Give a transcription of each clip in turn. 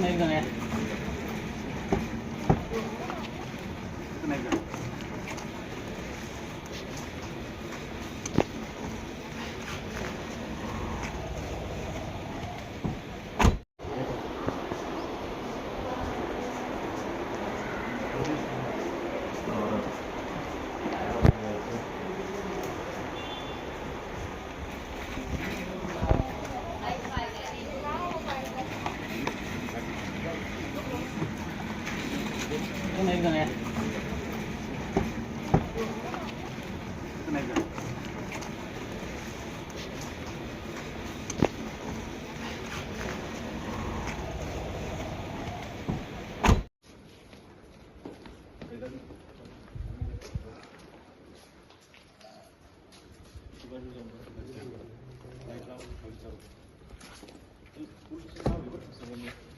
Ito na yung ganyan. Ito na yung ganyan. 一个呢？Thank you.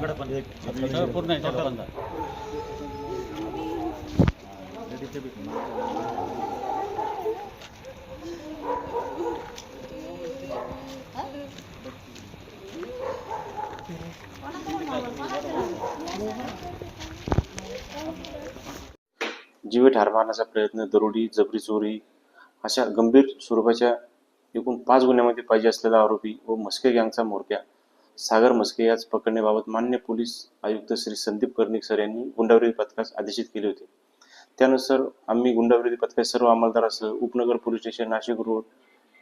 तिकडे पण पूर्ण याच्यात बंद जीवे ठार मारण्याचा प्रयत्न दरोडी जबरी चोरी अशा गंभीर स्वरूपाच्या एकूण पाच गुन्ह्यामध्ये पाहिजे असलेला आरोपी व मस्के गँगचा मोरक्या सागर मस्के याच पकडण्याबाबत मान्य पोलीस आयुक्त श्री संदीप कर्णिक सर यांनी गुंडाविरोधी पथकास आदेशित केले होते. त्यानुसार आम्ही गुंडाविरोधी पथकास सर्व अंमलदारासह उपनगर पोलीस स्टेशन नाशिक रोड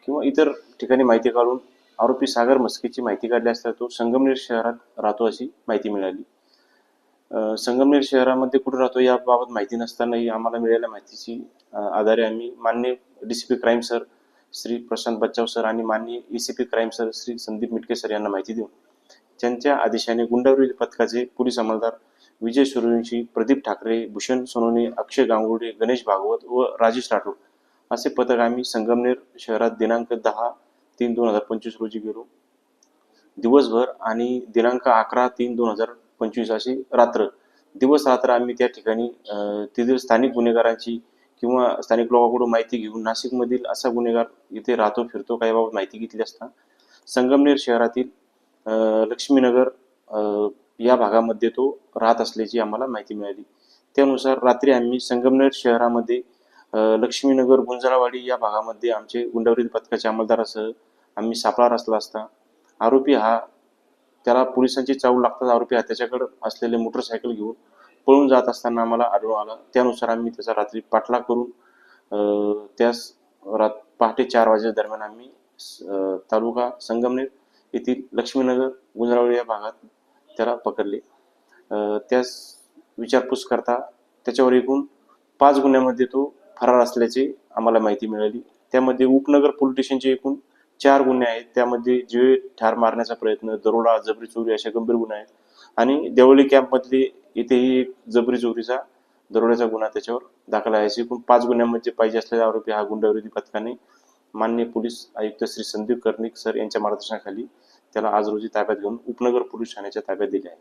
किंवा इतर ठिकाणी माहिती काढून आरोपी सागर मस्केची माहिती काढली असता तो संगमनेर शहरात राहतो अशी माहिती मिळाली. संगमनेर शहरामध्ये कुठे राहतो याबाबत माहिती नसतानाही आम्हाला मिळालेल्या माहितीची आधारे आम्ही मान्य D C P crime sir Shri Prashant Bachhav sir आणि माननीय P crime sir Shri Sandeep Mitke sir यांना माहिती देऊन ज्यांच्या आदेशाने गुंडाविरोधी पथकाचे पोलीस अंमलदार विजय सूर्यवंशी प्रदीप ठाकरे भूषण सोनवणे अक्षय गांगुर्डे गणेश भागवत व राजेश राठोड असे पथक आम्ही संगमनेर शहरात दिनांक दहा तीन दोन हजार पंचवीस रोजी गेलो. दिवसभर आणि दिनांक अकरा तीन दोन हजार पंचवीस अशी रात्र. दिवस रात्र आम्ही त्या ठिकाणी अं, तेथील स्थानिक गुन्हेगारांची किंवा स्थानिक लोकांकडून माहिती घेऊन नाशिकमधील असा गुन्हेगार इथे राहतो फिरतो काही बाबत माहिती घेतली असता संगमनेर शहरातील लक्ष्मीनगर या भागामध्ये तो राहत असल्याची आम्हाला माहिती मिळाली. त्यानुसार रात्री आम्ही संगमनेर शहरामध्ये लक्ष्मीनगर गुंजरावाडी या भागामध्ये आमचे गुंडावरील पथकाच्या अंमलदारासह आम्ही सापळा रचला असता. आरोपी हा त्याला पोलिसांची चावू लागताच आरोपी हा त्याच्याकडे असलेले मोटरसायकल घेऊन पळून जात असताना आम्हाला आढळून आला. त्यानुसार आम्ही त्याचा रात्री पाठलाग करून त्यास रात पहाटे चार वाजे दरम्यान आम्ही तालुका संगमनेर येथील लक्ष्मीनगर गुंजरावळी या भागात त्याला पकडले. त्यास विचारपूस करता त्याच्यावर एकूण पाच गुन्ह्यामध्ये तो फरार असल्याची आम्हाला माहिती मिळाली. त्यामध्ये उपनगर पोलीस स्टेशनचे एकूण चार गुन्हे आहेत. त्यामध्ये जे ठार मारण्याचा प्रयत्न दरोडा जबरी चोरी अशा गंभीर गुन्हे आहेत. आणि देवळी कॅम्पमधले इथेही एक जबरी चोरीचा दरोड्याचा गुन्हा त्याच्यावर दाखल आहे. एकूण पाच गुन्ह्यांमध्ये पाहिजे असलेला आरोपी हा गुंडाविरोधी पथकाने मान्य पोलीस आयुक्त श्री संदीप कर्णिक सर यांच्या मार्गदर्शनाखाली त्याला आज रोजी ताब्यात घेऊन उपनगर पोलीस ठाण्याच्या ताब्यात दिले आहे.